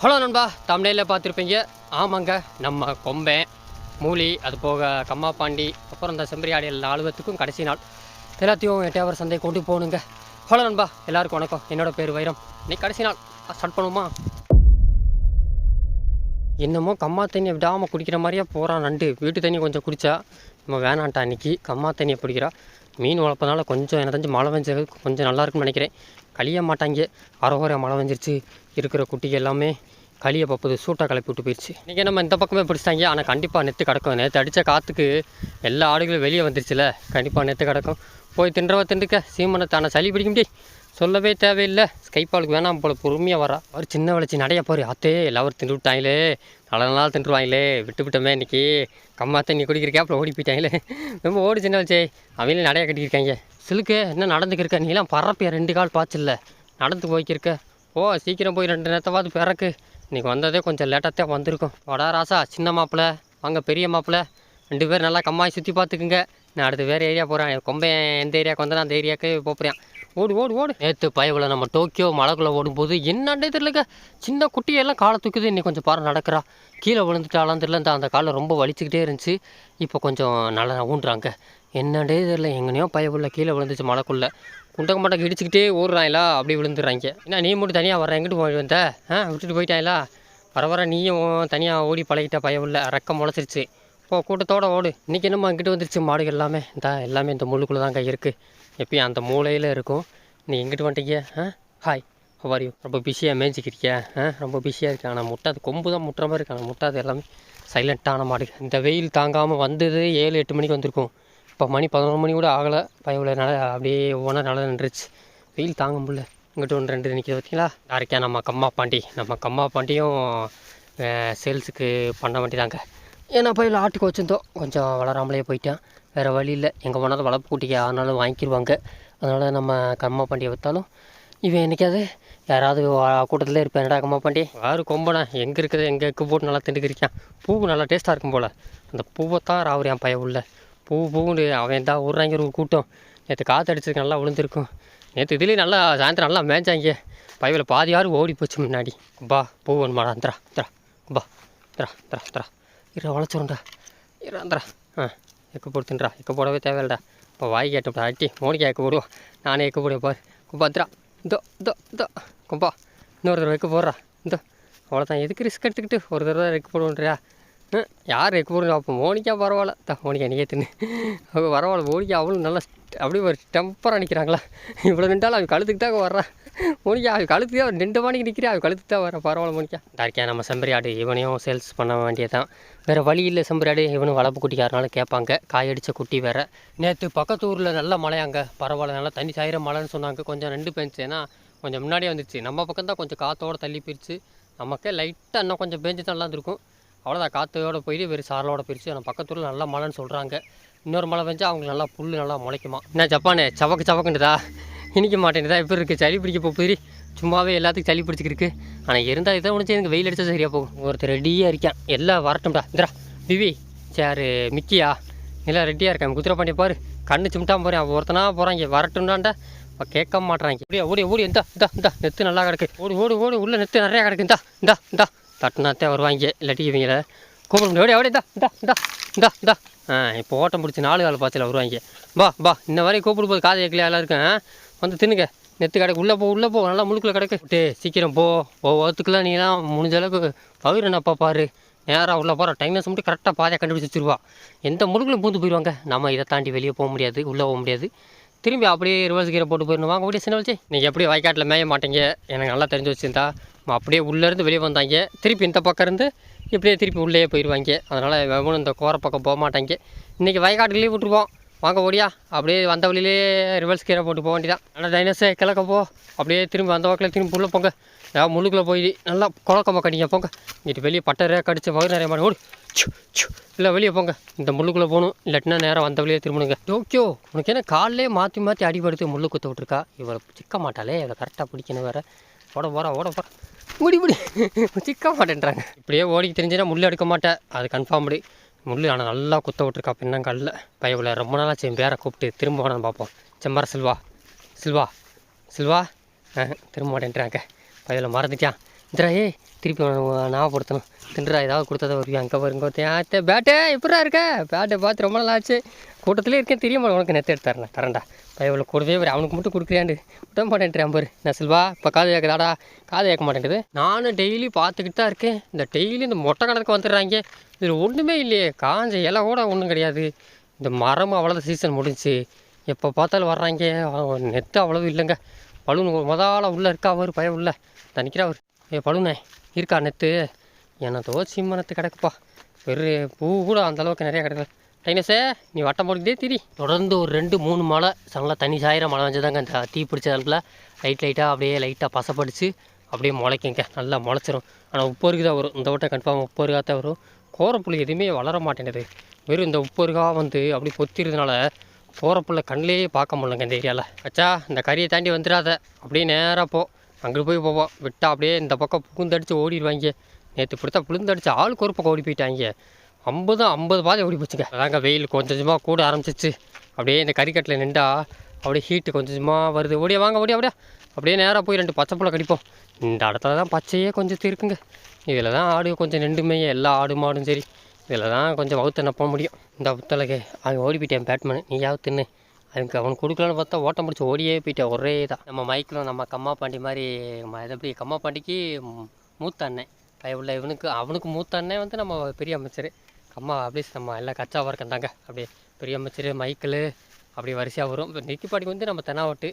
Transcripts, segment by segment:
Hello நண்பா தமிழில் பார்த்துருப்பீங்க. ஆமாங்க நம்ம கொம்பேன் மூலி அது போக கம்மாப்பாண்டி அப்புறம் இந்த செம்பரியாடி எல்லா அலுவலகத்துக்கும் கடைசி நாள். எல்லாத்தையும் எட்டையாவர் சந்தை கொண்டு போகணுங்க. ஹலோ நண்பா எல்லாருக்கும் வணக்கம். என்னோட பேர் வைரம். இன்னைக்கு கடைசி நாள். ஸ்டார்ட் பண்ணுவோமா? என்னமோ கம்மா தண்ணியை விடாமல் குடிக்கிற மாதிரியே போகிறான் நண்டு. வீட்டு தண்ணி கொஞ்சம் குடித்தா நம்ம வேணான்ட்டா அன்றைக்கி கம்மா தண்ணியை பிடிக்கிறா. மீன் வளர்ப்பனால கொஞ்சம் எனக்கு தெரிஞ்சு மழை பெஞ்சது கொஞ்சம் நல்லா இருக்குன்னு நினைக்கிறேன். கழிய மாட்டாங்க. அரைகுறையாக மழை பெஞ்சிருச்சு. இருக்கிற குட்டிகள் எல்லாமே களியை பார்ப்பது சூட்டாக கிளப்பி விட்டு போயிடுச்சு இன்றைக்கி நம்ம இந்த பக்கமே பிடிச்சிட்டாங்க. ஆனால் கண்டிப்பாக நெத்து கிடக்கும். நேற்று அடித்த காற்றுக்கு எல்லா ஆடுகளும் வெளியே வந்துருச்சுல. கண்டிப்பாக நெத்து கிடக்கும். போய் தின்றவ திண்டுக்க. சீமனை தானே சளி பிடிக்க முடியும். சொல்லவே தேவையில்லை. ஸ்கைப்பாலுக்கு வேணாம் போல. பொறுமையாக வரா. அவர் சின்ன வளர்ச்சி நடைய போகிற அத்தே எல்லாரும் தின்று விட்டாங்களே. நல்ல நாள் தின்றுவாங்களே. விட்டு விட்டோமே இன்னைக்கு. கம்மா தண்ணி குடிக்கிற கேப்பில் ஓடி போயிட்டாங்களே. ரொம்ப ஓடி சின்ன வளர்ச்சி. அவங்களே நடைய கட்டியிருக்காங்க. சிலுக்கு என்ன நடந்துக்கிருக்க நீலாம் பரப்பிய ரெண்டு கால் பாய்ச்சல நடந்து போய்க்கிருக்க. ஓ சீக்கிரம் போய் ரெண்டு நேரத்தவாது பிறக்கு. இன்றைக்கி வந்ததே கொஞ்சம் லேட்டாக வந்திருக்கும். வடா ராசா சின்ன மாப்பிள்ளை வாங்க பெரிய மாப்பிள்ளை ரெண்டு பேரும் நல்லா கம்மாய் சுற்றி பார்த்துக்குங்க. நான் அடுத்து வேறு ஏரியா போகிறேன் கொம்பை எந்த ஏரியாவுக்கு வந்தேன் அந்த ஏரியாவுக்கு போகிறேன் ஓடு ஓடு ஓடு. நேற்று பயவில் நம்ம டோக்கியோ மலைக்குள்ளே ஓடும்போது என்னண்டே தெரியலங்க. சின்ன குட்டியெல்லாம் காலை தூக்குது இன்னைக்கு கொஞ்சம் பாரு நடக்கிறா. கீழே விழுந்துட்டாலாம் தெரியல இந்த அந்த காலை ரொம்ப வலிச்சுக்கிட்டே இருந்துச்சு. இப்போ கொஞ்சம் நல்லா ஊண்டுறாங்க என்னண்டே தெரியல எங்கனையோ பயவுள்ள கீழே விழுந்துச்சு மலைக்குள்ளே. குண்டக்க மண்டக்கு இடிச்சுக்கிட்டே ஓடுறாங்களா அப்படியே விழுந்துடுறாங்க. என்ன நீ மட்டும் தனியாக வர எங்கிட்டு போய் வந்த? ஆ விட்டுட்டு போயிட்டாங்களா வர வர நீயும் தனியாக ஓடி பழகிட்ட பயவுள்ள ரக்கம் முளைச்சிருச்சு. இப்போ கூட்டத்தோட ஓடு. இன்றைக்கி என்னம்மா இங்கிட்டு வந்துருச்சு மாடுகள் எல்லாமே. இந்த எல்லாமே இந்த முள்ளுக்குள்ளே தாங்க இருக்குது எப்பயும் அந்த மூலையில் இருக்கும். நீ எங்கிட்டு வந்துட்டீங்க? ஆ? ஹாய் வரையும் ரொம்ப பிஸியாக மேய்ச்சிக்கிறியா ஆ? ரொம்ப பிஸியாக இருக்கு. ஆனால் முட்டாது கொம்பு தான் முட்டுற மாதிரி இருக்கு ஆனால் முட்டாது எல்லாமே சைலண்ட்டான மாடு இந்த வெயில் தாங்காமல் வந்தது ஏழு எட்டு மணிக்கு வந்திருக்கும். இப்போ மணி பதினொரு மணி கூட ஆகலை. பயவுலனால அப்படியே ஒவ்வொன்றா நல்லா நின்றுச்சு. வெயில் தாங்க முடியல. இங்கிட்ட ஒன்று ரெண்டு நிற்கிது பார்த்தீங்களா யாருக்கா நம்ம கம்மா பாண்டி. நம்ம கம்மா பாண்டியும் சேல்ஸுக்கு பண்ண வேண்டியதாங்க. ஏன்னா போய் ஆட்டுக்கு வச்சுருந்தோம். கொஞ்சம் வளராமலே போயிட்டேன். வேறு வழி இல்லை. எங்கே போனாலும் வளர்ப்பு குட்டிக்கு ஆனாலும் வாங்கிக்கிடுவாங்க அதனால் நம்ம கம்மா பாண்டியை விற்றாலும் இவன் என்னைக்காவது யாராவது கூட்டத்தில் இருப்பேன். என்னடா கம்மா பாண்டி யார் கொம்பனா எங்கே இருக்குது? எங்கே எக்கு போட்டு நல்லா திண்டுக்கிறிக்கான் பூ நல்லா டேஸ்ட்டாக இருக்கும் போல். அந்த பூவை தான் ராவுறியான் பையன் உள்ள. பூ பூண்டு அவன் தான் விட்றாங்க ஒரு கூட்டம். நேற்று காற்று அடிச்சிருக்க நல்லா விழுந்திருக்கும். நேற்று இதுலேயும் நல்லா சாயந்தரம் நல்லா மேய்ச்சாங்க பயவில் பாதி யாரும் ஓடி போச்சு முன்னாடி. பா பூ வேணுமாடா அந்தரா திரா பா திரா திரா திரா இரு வளைச்சிருண்டா இரு அந்தரா ஆ. எக்கு கொடுத்துன்றா. எக்கு போடவே தேவையில்லடா. இப்போ வாய் கேட்டோம்டா அட்டி மோனிக்கா எக்கு போடுவோம் நானே எக்கு போடுவேன் பாரு கும்பா திரா இதோ இதோ இதோ. கும்பா இன்னொரு தடவை எக்கு போடுறா. இதோ. அவ்வளோதான் எதுக்கு ரிஸ்க் எடுத்துக்கிட்டு ஒரு தடவை எக்கு போடுவோன்றியா? ம், யார் எக்கு போடுறா? அப்போ மோனிக்கா பரவாயில்ல. தான் மோனிக்கா நீயே தின்னு அவங்க பரவாயில்ல. மோனிக்கா அவளும் நல்லா அப்படியே ஒரு டெம்பராக நிற்கிறாங்களா இவ்வளோ நின்றாலும் அவங்க கழுத்துக்கு தான் வர்றான் மோனிக்கா அவள் கழுத்து தான் ரெண்டு மணிக்கு நிற்கிறா அவள் கழுத்து தான் வர பரவாயில்ல மோனிக்கா டார்க்கியா நம்ம செம்பரி ஆடு இவனையும் சேல்ஸ் பண்ண வேண்டியதான் வேறு வழி இல்லை செம்பரி ஆடு இவனும் வளர்ப்பு குட்டிக்காரனாலும் கேட்பாங்க காயடிச்ச குட்டி வேறு. நேற்று பக்கத்து ஊரில் நல்ல மழையாங்க பரவாயில்ல நல்லா தண்ணி சாயிர மழைன்னு சொன்னாங்க. கொஞ்சம் ரெண்டு பெஞ்சு. ஏன்னா கொஞ்சம் முன்னாடியே வந்துச்சு. நம்ம பக்கம் தான் கொஞ்சம் காற்றோடு தள்ளி போயிடுச்சு நமக்கே லைட்டாக இன்னும் கொஞ்சம் பெஞ்சு தான் நல்லா இருந்திருக்கும். அவ்வளோதான் காற்றோட போயிட்டு வெறும் சாரலோட பிரித்து ஆனால் பக்கத்தூரில் நல்லா மழைன்னு சொல்கிறாங்க இன்னொரு மழை பெஞ்சா அவங்களுக்கு நல்லா புல் நல்லா முளைக்குமா. என்ன ஜப்பானே சவக்கு சவக்குண்டுதா இனிக்க மாட்டேன்னுதா எப்படி இருக்குது சளி பிடிக்க போகுது சும்மாவே எல்லாத்துக்கும் சளி பிடிச்சிக்கிருக்கு. ஆனால் இருந்தால் இதை முடிச்சு எனக்கு வெயில் அடித்தா சரியாக போகும். ஒருத்தர் ரெடியாக இருக்கான். எல்லாம் வரட்டும்டா. இந்திரா பிவி சார் மிக்கியா. எல்லாம் ரெடியாக இருக்கான். குதிரை பாண்டிய பாரு. கண்ணு சிமிட்டாம போகிறேன் அவன் ஒருத்தனா போகிறாங்க வரட்டும்டான்டா. இப்போ கேட்க மாட்டேறாங்க இப்படியா ஓடி ஓடி இந்தா இந்தா இந்தா. நெத்து நல்லா கிடக்கு. ஓடி ஓடி ஓடி. உள்ளே நெத்து நிறையா கிடக்கு. இந்தா இந்தா இந்தா. தட்டினாத்தே வருவாங்க. இல்லாட்டி இவங்கள கூப்பிட ஓடி ஓடி இந்தா இந்தா இந்தா இந்தா இந்தா. ஆ இப்போ ஓட்டம் பிடிச்சி நாலு கால பாய்ச்சல வருவாங்க. பா பா இன்ன வரையும் கூப்பிடு போது காதை கேட்கல எல்லாம் இருக்கேன் வந்து தின்னுங்க நெத்து கிடக்கு உள்ளே போ உள்ளே போ. நல்லா முழுக்கில் கிடக்கு. டே சீக்கிரம் போ. போ நீலாம் முடிஞ்ச அளவுக்கு பயிர் என்னப்பா பாரு. நேராக உள்ளே போகிற டைம்னஸ் மட்டும் கரெக்டாக பாதையை கண்டுபிடிச்சி வச்சுருவா. எந்த முழுக்கிலும் பூந்து போயிடுவாங்க நம்ம இதை தாண்டி வெளியே போக முடியாது உள்ளே போக முடியாது. திரும்பி அப்படியே ரிவர்ஸ் கீரை போட்டு போயிடணும். வாங்க அப்படியே சின்ன வச்சு. நீங்கள் எப்படி வயக்காட்டில் மேய மாட்டீங்க? எனக்கு நல்லா தெரிஞ்சு வச்சுருந்தா. அப்படியே உள்ளேருந்து வெளியே வந்தாங்க. திருப்பி இந்த பக்கம் இருந்து இப்படியே திருப்பி உள்ளே போயிடுவாங்க அதனால் எவனும் இந்த கோர பக்கம் போக மாட்டாங்க. இன்றைக்கி வயக்காட்டுலேயே விட்டுருவோம். வாங்க ஓடியா. அப்படியே வந்த வழியிலே ரிவர்ஸ் கீரை போட்டு போக வேண்டியதான் ஆனால் டைனஸே கிழக்க போ. அப்படியே திரும்பி வந்த வாக்கில் திரும்பி உள்ளே போங்க. நான் முழுக்கில் போய் நல்லா குழக்கமாக கடிங்க போங்க. இங்கிட்டு வெளியே பட்டரை கடிச்சு வயிறு நிறைய மாதிரி ஓடு. இல்லை வெளியே போங்க. இந்த முள்ளுக்குள்ளே போகணும். இல்லாட்டினா நேரம் வந்த வழியே திரும்பணுங்க டோக்கியோ உனக்கு என்ன காலிலே மாற்றி மாற்றி அடிபடுத்து முள்ளு குத்த விட்ருக்கா இவளை சிக்க மாட்டாளே. இவளை கரெக்டாக பிடிக்கணும் வேற. ஓட போகிறா ஓட போகிறா முடி முடி. சிக்க மாட்டேன்றாங்க. இப்படியே ஓடிக்கு தெரிஞ்சுன்னா முள் எடுக்க மாட்டேன். அது கன்ஃபார்ம்டு முள் ஆனால் நல்லா குத்த விட்டுருக்கா பின்னங்கல்ல. பயவில் ரொம்ப நாளாச்சு என் பேரை கூப்பிட்டு திரும்ப வேணாம் பார்ப்போம். செம்மர சில்வா. சில்வா. சில்வா. ஆ, திரும்ப மாட்டேன்றாங்க. பயவில் மறந்துட்டான். இந்திரா ஏ திருப்பி ஞாபகப்படுத்தணும் தின்றா ஏதாவது கொடுத்ததை வருவியா? அங்கே வருங்க பேட்டே எப்படா இருக்க? பேட்டை பார்த்து ரொம்ப நாள் ஆச்சு. கூட்டத்திலே இருக்கேன் தெரியுமா உனக்கு நெத்த எடுத்து தரேன். தரேன்டா. பயவில் கூடவே வர அவனுக்கு மட்டும் கொடுக்குறியாண்டு விட மாட்டேன்ட்டு பாரு. நான் செல்வா இப்போ காது கேட்குதாடா காது கேட்க மாட்டேங்குது நானும் டெய்லி பார்த்துக்கிட்டு தான் இருக்கேன். இந்த டெய்லி இந்த மொட்டை கணக்கு வந்துடுறாங்க. இதில் ஒன்றுமே இல்லையே. காஞ்ச இலை கூட ஒன்றும் கிடையாது. இந்த மரம் அவ்வளோதான் சீசன் முடிஞ்சுச்சு எப்போ பார்த்தாலும் வர்றாங்க. நெத்து அவ்வளவு இல்லைங்க. பலூன் முதல்ல உள்ளே இருக்கா அவர் பயம் உள்ள. தனிக்கிறா அவர் ஏ பலூனே இருக்கா நெத்து என்னதோ சிம்மனத்து கிடக்குப்பா. வெறு பூ கூட அந்த அளவுக்கு நிறையா கிடக்குது டைனஸே நீ வட்டம் போட்டுக்கிட்டே திரி. தொடர்ந்து ஒரு ரெண்டு மூணு மழை நல்லா தண்ணி சாயிற மழை வந்ததாங்க இந்த தீ பிடிச்ச இடத்துல லைட் லைட்டாக அப்படியே லைட்டாக பசப்படிச்சு அப்படியே முளைக்குங்க. நல்லா முளைச்சிரும். ஆனால் உப்பருகு தான் வரும். இந்த வட்டம் கன்ஃபார்ம் உப்பு தான் வரும். கோரப்புள்ளி எதுவுமே வளர மாட்டேங்குது. வெறும் இந்த உப்பருகா வந்து அப்படி பொத்திருந்தனால கோரப்புள்ள கண்ணிலே பார்க்க முடியலங்க இந்த ஏரியாவில் அச்சா இந்த கறியை தாண்டி வந்துடாத. அப்படியே நேராக போ. அங்கே போய் போவோம். விட்டா அப்படியே இந்த பக்கம் புகுந்தடிச்சு ஓடிடுவாங்க. நேற்று பிடித்தா புழுந்தடிச்சு ஆளுக்கு ஒரு பக்கம் ஓடி போயிட்டாங்க. ஐம்பது ஐம்பது பாதை ஓடி போச்சுங்க. அதாங்க வெயில் கொஞ்சம் கொஞ்சமாக கூட ஆரம்பிச்சிச்சு அப்படியே இந்த கறிக்கட்டில் நின்றா அப்படியே ஹீட்டு கொஞ்சம் கொஞ்சமாக வருது. ஓடியா வாங்க ஓடியா அப்படியே அப்படியே நேராக போய் ரெண்டு பச்சை கடிப்போம். இந்த இடத்துல தான் பச்சையே கொஞ்சம் இருக்குங்க. இதில் தான் ஆடு கொஞ்சம் நின்றுமே எல்லா ஆடு மாடும் சரி. இதில் தான் கொஞ்சம் வகுத்த நப்ப முடியும். இந்த புத்தலைக்கு அவன் ஓடி போயிட்டேன் பேட்மேன். நீயாவது தின்னு. அதுக்கு அவனுக்கு கொடுக்கலான்னு பார்த்தா ஓட்டம் பிடிச்சி ஓடியே போயிட்டேன் ஒரே தான் நம்ம மைக்கிலும் நம்ம கம்மா பாண்டி மாதிரி ம- எப்படி கம்மா பாண்டிக்கு மூத்த அண்ணன். உள்ள இவனுக்கு அவனுக்கு மூத்த அண்ணன் வந்து நம்ம பெரிய அமைச்சர். அம்மா அப்படியே நம்ம எல்லாம் கச்சாவாக இருக்கந்தாங்க அப்படியே பெரிய அமைச்சர் மைக்கிள் அப்படி வரிசையாக வரும். இப்போ நெக்கிப்பாடிக்கு வந்து நம்ம தெனாவட்டு.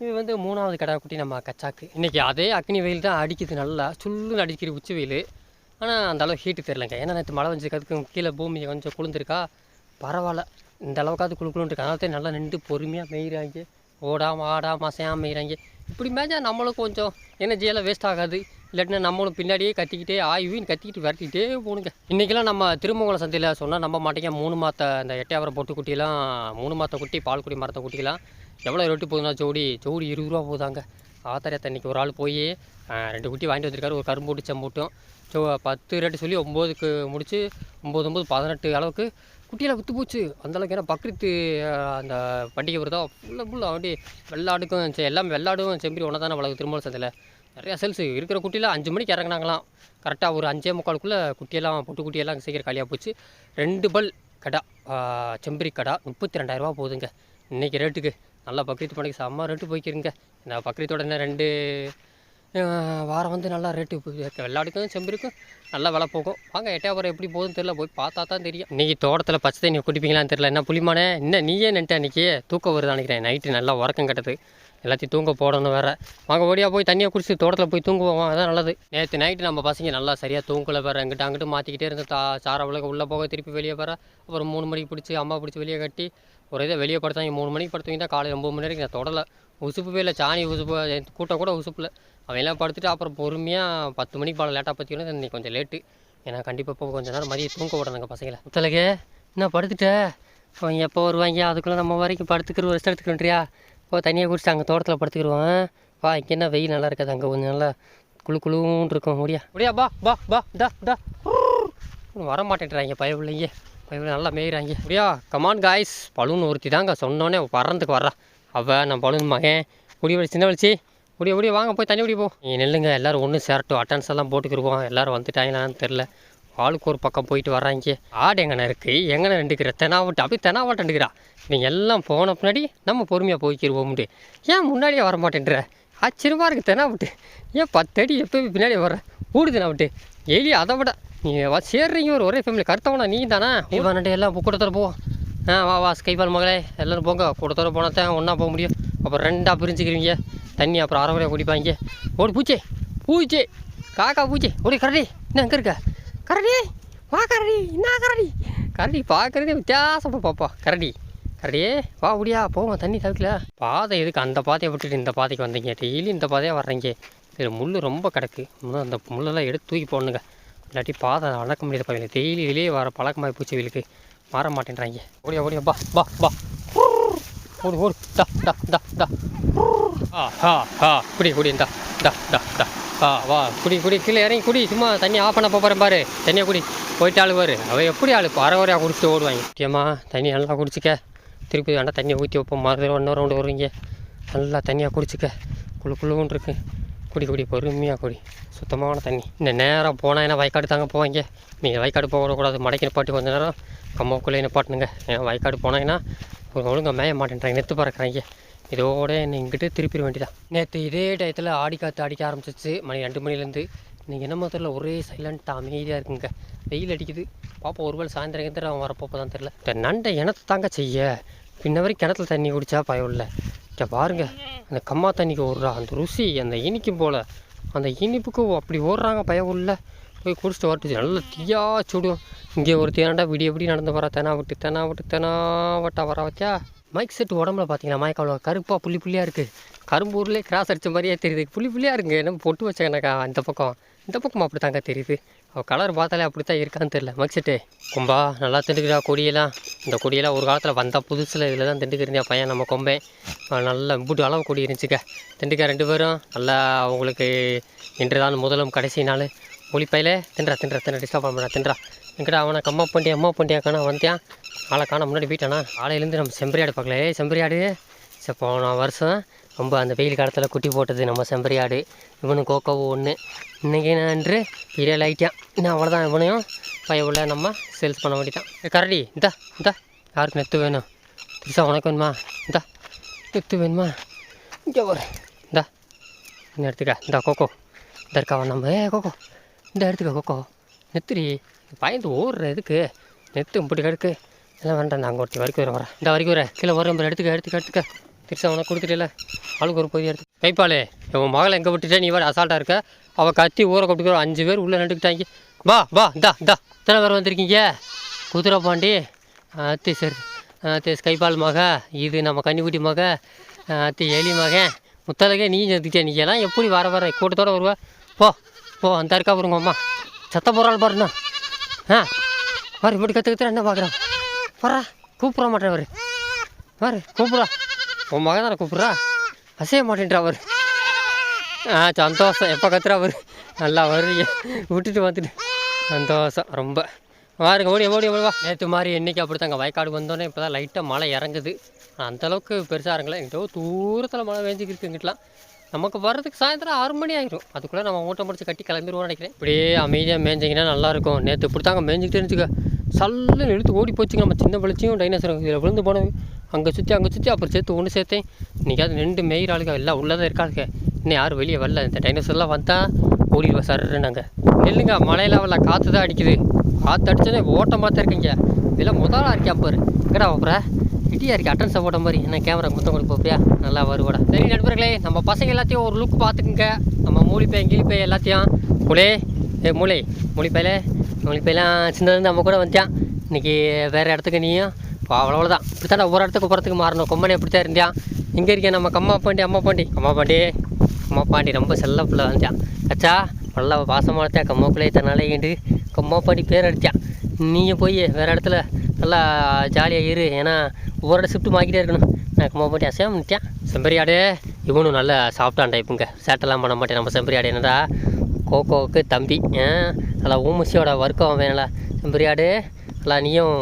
இது வந்து மூணாவது கடை குட்டி நம்ம கச்சாக்கு. இன்றைக்கி அதே அக்னி வெயில் தான் அடிக்குது நல்லா. சுள்ளுன்னு அடிக்கிற உச்சி வெயில். ஆனால் அந்தளவு ஹீட்டு தெரிலங்க ஏன்னா நேற்று மழை வந்துருக்கிறதுக்கு கீழே பூமி கொஞ்சம் குளிர்ந்துருக்கா. பரவாயில்ல. இந்த அளவுக்காவது குழுக்குழுன்னு அதனால தான் நல்லா நின்று பொறுமையாக மேய்கிறாங்க ஓடாமல் ஆடாமல் அசையாமல் மேய்கிறாங்க இப்படி மேய்ஞ்சா நம்மளும் கொஞ்சம் எனர்ஜியெல்லாம் வேஸ்ட் ஆகாது. இல்லாட்டினா நம்மளும் பின்னாடியே கத்திக்கிட்டே ஆய்வின்னு கத்திக்கிட்டு விரட்டிக்கிட்டே போகணுங்க இன்றைக்கெல்லாம் நம்ம திருமங்கலம் சந்தையில் சொன்னால் நம்ப மாட்டேங்க மூணு மாத்த இந்த எட்டையாவரம் பொட்டு குட்டிலாம் மூணு மாத்த குட்டி பால் குடி மரத்த குட்டிலாம் எவ்வளோ ரேட்டு போகுதுன்னா ஜோடி ஜோடி இருபது ரூபா போதாங்க. ஆத்தாரியத்தை இன்றைக்கி ஒரு ஆள் போய் ரெண்டு குட்டி வாங்கிட்டு வந்திருக்காரு. ஒரு கரும்பு போட்டு செம்பூட்டும். ஸோ பத்து ரேட்டு சொல்லி ஒம்போதுக்கு முடித்து ஒம்பது ஒம்பது பதினெட்டு அளவுக்கு குட்டியெல்லாம் விற்று போச்சு. அந்தளவுக்கு ஏன்னா பக்ரீத்து அந்த பண்டிகை வருதோ ஃபுல்லாக ஃபுல்லாக அப்படி வெள்ளாடுக்கும் எல்லாம் வெள்ளாடும் செம்பரி ஒன்றா தானே வளர்க்கு திருமண சந்தையில். நிறையா செல்ஸ் இருக்கிற குட்டியில் அஞ்சு மணிக்கு இறங்குனாங்களாம். கரெக்டாக ஒரு அஞ்சே முக்காலுக்குள்ளே குட்டியெல்லாம் பொட்டு குட்டியெல்லாம் சீக்கிரம் காலியாக போச்சு. ரெண்டு பல் கடா செம்பரி கடா முப்பத்தி ரெண்டாயிரரூவா போகுதுங்க. இன்றைக்கி ரேட்டுக்கு நல்லா பக்ரீத் பண்டிகை செம்ம ரேட்டு போய்க்கிருங்க. இந்த பக்ரீத்தோட என்ன ரெண்டு வாரம் வந்து நல்லா ரேட்டு வெள்ளாடுக்கும் செம்பருக்கும் நல்லா விலை போகும். வாங்க எட்டாபுரம் எப்படி போகுதுன்னு தெரியல. போய் பார்த்தா தான் தெரியும். இன்றைக்கி தோட்டத்தில் பச்சை தண்ணி குடிப்பீங்களான்னு தெரியல. என்ன புளிமானே? என்ன நீயே நின்ட்டேன் அன்றைக்கி தூக்கம் வருது நினைக்கிறேன். நைட்டு நல்லா உறக்கம் கட்டது. எல்லாத்தையும் தூங்க போடணும் வேறு. வாங்க ஓடியா போய் தண்ணியை குடிச்சு தோட்டத்தில் போய் தூங்குவோம். அதான் நல்லது. நேற்று நைட்டு நம்ம பசங்க நல்லா சரியாக தூங்கல வேறு. எங்கிட்ட அங்கிட்டு மாற்றிக்கிட்டே இருந்து தா சார உலக உள்ளே போக திருப்பி வெளியே வர. அப்புறம் மூணு மணிக்கு பிடிச்சி அம்மா பிடிச்சி வெளியே கட்டி ஒரு இதை வெளியே படுத்தாங்க. மூணு மணிக்கு படுத்துவீங்கன்னா காலையில் ஒம்பது மணி வரைக்கும் நான் தொடலை. உசுப்புவே இல்லை சாணி உசுப்பு கூட்டம் கூட உசுப்பில். அவன் எல்லாம் படுத்துட்டு அப்புறம் பொறுமையாக பத்து மணிக்கு பால் லேட்டாக பற்றிக்கணும் இன்னைக்கு கொஞ்சம் லேட்டு ஏன்னா கண்டிப்பாக இப்போ கொஞ்சம் நேரம் மதியம் தூங்க விடணுங்க பசங்களை. முத்தலகே என்ன படுத்துட்டேன் அவங்க எப்போ வருவாங்க? அதுக்குள்ளே நம்ம வரைக்கும் படுத்துக்கிற ஒரு ரெஸ்ட் எடுத்துக்கிறியா இப்போ தனியாக குடிச்சிட்டு அங்கே தோட்டத்தில் படுத்துக்கிடுவோம் வா இங்கே என்ன வெயில் நல்லா இருக்காது. அங்கே கொஞ்சம் நல்லா குளு குழுன்னு இருக்கும். முடியா? முடியா? பா பா பா டா டா வர மாட்டேன்றாங்க பயவில்லைங்க பயவில் நல்லா மேய்கிறாங்க முடியா? கமான் காய்ஸ் பலூன் ஒருத்தி தாங்க சொன்னோன்னே வர்றதுக்கு வர்றா. அவள் நான் பலூன் மகன். குடி வழி சின்ன வலிச்சு? முடிய முடிய வாங்க போய் தண்ணி குடி போ நீ நில்லுங்க. எல்லோரும் ஒன்று சேரட்டும். அட்டன்ஸ் எல்லாம் போட்டுக்கிருவோம். எல்லோரும் வந்துட்டாங்களான்னு தெரில ஆளுக்கு ஒரு பக்கம் போயிட்டு வர்றாங்க. ஆடு எங்கன இருக்குது எங்கன ரெண்டுக்கிற தெனாவட்டம் அப்படியே தெனாவட்டம் ரெண்டுக்கிறா நீங்கள் எல்லாம் போன பின்னாடி நம்ம பொறுமையாக போய்க்கிருவோம்ட்டு. ஏன் முன்னாடியே வர மாட்டேன்ற ஆச்சரியமாக இருக்குது தெனாவட்டு. ஏன் பத்தடி எப்போயுமே பின்னாடி வர ஊடுது நான் விட்டு எலி அதை விட நீங்கள் சேர்றீங்க ஒரு ஒரே ஃபேமிலி கருத்தவனா நீ தானே இவன்ட்டு எல்லாம் கூட்டத்தில் போவோம். ஆ வா வா ஸ்கைபால் மகளே எல்லோரும் போங்க. கூட்டத்தோட போனால் தான் ஒன்றா போக முடியும். அப்புறம் ரெண்டாக பிரிஞ்சுக்கிறீங்க தண்ணி அப்புறம் அரை குடிப்பாங்க. ஓடி பூச்சே. பூச்சே. காக்கா பூச்சே. ஓடி கரடி. என்ன எங்கே இருக்க? கரடி வா கரடி என்ன கரடி? கரடி பார்க்குறதே வித்தியாசமாக பாப்பா கரடி கரடியே வா முடியா போவோம் தண்ணி தவிக்கல பாதை எதுக்கு அந்த பாதையை விட்டுட்டு இந்த பாதைக்கு வந்தீங்க? டெய்லி இந்த பாதையாக வர்றீங்க. இதில் முள் ரொம்ப கிடக்கு. இன்னும் அந்த முள்ளெல்லாம் எடுத்து தூக்கி போடணுங்க. இல்லாட்டி பாதை வளர்க்க முடியாத பையன் டெய்லி வெளியே வர பழக்கமாக பூச்சி வீலுக்கு மாற மாட்டேன்றாங்க. ஓடியா ஓடியா பா பா பா. ஓடு ஓடு. டா டா டா டா. ஆ ஆ ஆ இப்படி குடி டா டா டா டா. ஆ வா. குடி குடி. கீழே இறங்கி குடி. சும்மா தண்ணி ஆஃப் பண்ண போகிறேன் பாரு. தண்ணியை குடி. போயிட்டு ஆளு பாரு அவள் எப்படி ஆள் அரை வரையாக குடிச்சிட்டு ஓடுவாங்க. முக்கியமாக தண்ணி நல்லா குடிச்சிக்க. திருப்பி வேண்டாம் தண்ணியை ஊற்றி வைப்போம். மறு இன்னொரு ரவுண்டு வருவீங்க. நல்லா தண்ணியாக குடிச்சிக்க. குளு குளுன்னு இருக்கு. குடி குடி. பொறுமையாக குடி. சுத்தமான தண்ணி. இந்த நேரம் போனால் என்ன வயக்காடு தாங்க போவாங்க? நீங்கள் வயக்காடு போகக்கூடாது. மடைக்கு நிப்பாட்டி கொஞ்ச நேரம். கம்மக்குள்ளே நிப்பாட்டுனுங்க. ஏன் வயக்காடு போனாங்கன்னா ஒரு ஒழுங்கா மேய மாட்டேன்றாங்க. நெத்து பறக்கிறாங்க. இதோட என்னை இங்கிட்டு திருப்பிட வேண்டியதான் நேற்று இதே டயத்தில் ஆடி காற்று அடிக்க ஆரம்பிச்சிச்சு. மணி ரெண்டு மணிலேருந்து நீங்கள் என்ன தெரியல ஒரே சைலண்ட்டாக அமைதியாக இருக்குங்க. வெயில் அடிக்குது. பாப்பா ஒருவேளை சாயந்தரம் எந்திர அவன் வரப்போ தான் தெரில இந்த நண்டை இனத்தை தாங்க செய்ய. பின்ன வரைக்கும் கிணத்துல தண்ணி குடிச்சா பயம் இல்லை. இங்கே பாருங்க. அந்த கம்மா தண்ணிக்கு ஓடுறா. அந்த ருசி அந்த இனிக்கும் போல். அந்த இனிப்புக்கு அப்படி ஓடுறாங்க பயம் இல்லை. போய் குடிச்சிட்டு வரட்டு நல்லா தீயா சுடும். இங்கே ஒரு தேனாண்டா விடிய விடி நடந்து வரா தெனா விட்டு தெனா விட்டு தெனா வட்டா வர வச்சா. மைக் செட் உடம்புல பார்த்தீங்களா மயக்க அவ்வளோ கருப்பாக புள்ளி புள்ளியாக இருக்குது கரும்பூர்லேயே கிராஸ் அடித்த மாதிரியே தெரியுது. புள்ளி புள்ளியாக இருக்குது என்ன பொட்டு வச்சாங்கனாக்கா இந்த பக்கம். இந்த பக்கம் அப்படி தாங்க தெரியுது. அவள் கலர் பார்த்தாலே அப்படி தான் இருக்கான்னு தெரில மைக் செட்டு கும்பா நல்லா திண்டுக்கிறா கொடியெல்லாம். இந்த கொடியெல்லாம் ஒரு காலத்தில் வந்தால் புதுசில் இதில் தான் திண்டுக்கிறேன் பையன் நம்ம கொம்பேன் நல்லா இம்புட்டு அளவு கொடி இருந்துச்சுக்க திண்டுக்க ரெண்டு பேரும் நல்லா அவங்களுக்கு இன்று தான் முதலும் கடைசி நாள். ஒளிப்பையில தின்றா தின்றா தின்றா டிஸ்டர்ப் பண்ண தின்றா. எங்கடா அவனை கம்மா பண்ணியா அம்மா பண்ணியாக்கான வந்தியான் ஆளை காண முன்னாடி போயிட்டானா? காலையிலேருந்து நம்ம செம்பரியாடு பார்க்கல. ஏய் செம்பரியாடு. சரி போன வருஷம் ரொம்ப அந்த வெயில் காலத்தில் குட்டி போட்டது நம்ம செம்பரியாடு. இவனு கோக்கோவும் ஒன்று இன்றைக்கி நன்று பெரிய லைட்டியான் இன்னும் அவ்வளோதான் இவனையும் பையவுள்ள நம்ம சேல்ஸ் பண்ண வேண்டியதான் கரடி இந்தா இந்தா. யாருக்கு நெத்து வேணும்? திரிசா உனக்கு வேணுமா? இந்தா. நெத்து வேணுமா? இங்கே ஒரு இந்தா. இந்த எடுத்துக்க இந்தா கோக்கோ இந்த இருக்காவா நம்ம. ஏ கோக்கோ இந்த எடுத்துக்க கோக்கோ நெத்துடி பயந்து ஓடுற எதுக்கு? நெத்து இப்படி கிடக்கு. எல்லாம் வேண்டாம் நான் அங்கே ஒருத்தி வரைக்கும் வரேன் வரேன் இந்த வரைக்கும் வரேன் கீழே வரும் நம்ம எடுத்துக்க எடுத்துக்க எடுத்துக்க. திருச்சா அவனை கொடுத்துட்டல. ஆளுக்கு ஒரு பொதி எடுத்து. கைப்பாளே உன் மகளை எங்கே விட்டுட்டே? நீ வேறு அசால்ட்டாக இருக்க. அவள் கத்தி ஊரை கொட்டுக்கிற அஞ்சு பேர் உள்ளே நின்றுக்கிட்டாங்க வா வா இந்தா இந்தா. இத்தனை பேர் வந்திருக்கீங்க? குதிரை பாண்டி. அத்தி சரி. அத்தி கைப்பால் மக. இது நம்ம கன்னிக்குட்டி மக. அத்தி எலி மகன் முத்தலகே நீ செஞ்சுக்கிட்டே நீ எல்லாம் எப்படி வர வர? கூட்டத்தோடு வருவா. போ போ அந்த இருக்கா பாருங்க அம்மா சத்த போகிறாள் பாருண்ணா ஆ. பாரு இப்படி கற்றுக்கிட்டு என்ன பார்க்குறான் வரா கூப்பிட மாட்டேன் அவர். பாரு கூப்பிடா உன் மகன் தானே கூப்பிட்றா? அசைய மாட்டேன்றா அவர். ஆ சந்தோஷம். எப்போ கத்துறா அவர்? நல்லா வருவீங்க விட்டுட்டு வந்துட்டு. சந்தோஷம் ரொம்ப. வாருங்க ஓடி ஓடி ஓடி வா. நேற்று மாதிரி என்றைக்கு அப்படி தாங்க வயக்காடு வந்தோடனே இப்போ தான் லைட்டாக மழை இறங்குது. அந்தளவுக்கு பெருசாக இறங்கல. எங்கிட்ட தூரத்தில் மழை வேஞ்சிக்கிட்டு இங்கிட்டலாம். நமக்கு வர்றதுக்கு சாயந்தரம் ஆறு மணி ஆகிடும் அதுக்குள்ளே நம்ம மூட்டை முடிச்சு கட்டி கிளம்பிடுவோம்னு நினைக்கிறேன். இப்படியே அமைதியாக மேய்ஞ்சிங்கன்னா நல்லாயிருக்கும் நேற்று இப்படி தாங்க மேய்ஞ்சிக்கிட்டே இருந்துச்சுக்க. சல்லுன்னு இழுத்து ஓடி போச்சுங்க நம்ம சின்ன பிள்ளைச்சியும் டைனோசர் இதில் விழுந்து போனது. அங்கே சுற்றி அங்கே சுற்றி அப்புறம் சேர்த்து ஒன்று சேர்த்தேன். இன்றைக்காவது ரெண்டு மேயிற ஆளுங்க எல்லாம் உள்ளே தான் இருக்காளுங்க இன்னும் யாரும் வெளியே வரல. இந்த டைனோசர்லாம் வந்தால் ஓடிடுவோம் சர்றேன்னாங்க இல்லைங்க மழையெல்லாம் வரல காற்று தான் அடிக்குது. காற்று அடிச்சதே ஓட்டமாக தான் இருக்கீங்க. இதெல்லாம் முதலாக இருக்கியா பாரு. எங்கடா போகிற இடியா இருக்கு அட்டன்ஸை போட்ட மாதிரி. என்ன கேமரா முத்தம் கொடுப்போம் அப்படியா நல்லா வருவாடா. சரி நண்பர்களே நம்ம பசங்க எல்லாத்தையும் ஒரு லுக் பார்த்துக்குங்க. நம்ம மூலிப்பை கிளிப்பை எல்லாத்தையும். மூளே ஏ மூளை. மூலிப்பையில மூலிப்பையெல்லாம் சின்னதுலேருந்து நம்ம கூட வந்துட்டான். இன்றைக்கி வேறு இடத்துக்கு நீயும் இப்போ அவ்வளோதான் இப்படி தான் ஒவ்வொரு இடத்துக்கு போகிறதுக்கு மாறணும். கொம்பனை இப்படி தான் இருந்தியான் எங்கே இருக்கேன் நம்ம கம்மா பாண்டி அம்மா பாண்டி. அம்மா பாண்டி அம்மா பாண்டி. ரொம்ப செல்ல பிள்ளை வந்துட்டான் அச்சா நல்லா பாசமாக வளர்த்தா. கம்மா பிள்ளையை தன்னாலே ஏண்டு? கம்மா பாண்டி பேர் அடித்தான் நீங்கள் போய் வேறு இடத்துல நல்லா ஜாலியாக இரு. ஏன்னா ஒவ்வொரு இடம் ஷிஃப்ட் மாக்கிட்டே இருக்கணும். நான் கம்மா பாண்டி அசையாம செம்பரி செம்பரியாடு இவனும் நல்லா சாப்பிட்டான் டைப்புங்க சேட்டெல்லாம் பண்ண மாட்டேன். நம்ம செம்பரியாடு என்னடா? கோகோவுக்கு தம்பி. நல்லா ஊமுசியோட வர்க்கம் வேணல செம்பரியாடு நல்லா நீயும்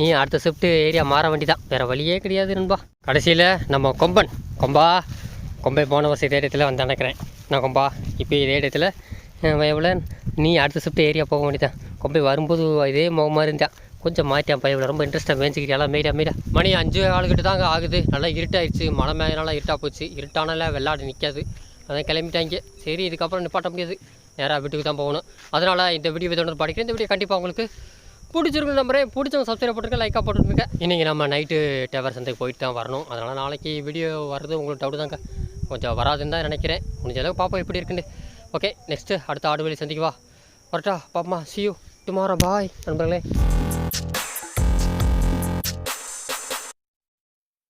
நீ அடுத்த ஷிஃப்ட்டு ஏரியா மாற வேண்டிதான். வேறு வழியே கிடையாது நண்பா. கடைசியில் நம்ம கொம்பன். கொம்பா கொம்பை போன வருஷம் இதே இடத்துல வந்து நினைக்கிறேன் நான் கொம்பா? இப்போ இதே இடத்துல எவ்வளோ நீ அடுத்த ஷிஃப்ட் ஏரியா போக வேண்டியதான் கொம்பை வரும்போது இதே முகமாக இருந்தான் கொஞ்சம் மாற்றியான் பையன். ரொம்ப இன்ட்ரெஸ்ட்டாக மேய்ச்சிக்கிட்டா மேடா மேடா மணி அஞ்சு ஆளுகிட்ட தாங்க ஆகுது. நல்லா இருட்டாயிடுச்சு மழை நல்லா இருட்டாக போச்சு. இருட்டானால வெள்ளாடு நிற்காது அதான் கிளம்பிட்டாங்க. சரி இதுக்கப்புறம் நிப்பாட்ட முடியாது. நேராக வீட்டுக்கு தான் போகணும். அதனால் இந்த வீடியோ தொடர்ந்து படிக்கிறேன். இந்த வீடியோ கண்டிப்பாக உங்களுக்கு பிடிச்சிருக்கும் நம்பரே பிடிச்சவங்க சப்ஸ்கிரைப் போட்டுருக்கேன் லைக்காக போட்டுருங்க. இன்றைக்கி நம்ம நைட்டு டேவர் சந்தைக்கு போயிட்டு தான் வரணும். அதனால் நாளைக்கு வீடியோ வர்றது உங்களுக்கு டவுட் தாங்க. கொஞ்சம் வராதுன்னு தான் நினைக்கிறேன். முடிஞ்ச அளவுக்கு பார்ப்போம் எப்படி இருக்குன்னு. ஓகே நெக்ஸ்ட்டு அடுத்த ஆடு வழி சந்திக்குவா வரட்டா பாப்பா சியூ டுமாரோ பாய் நண்பர்களே.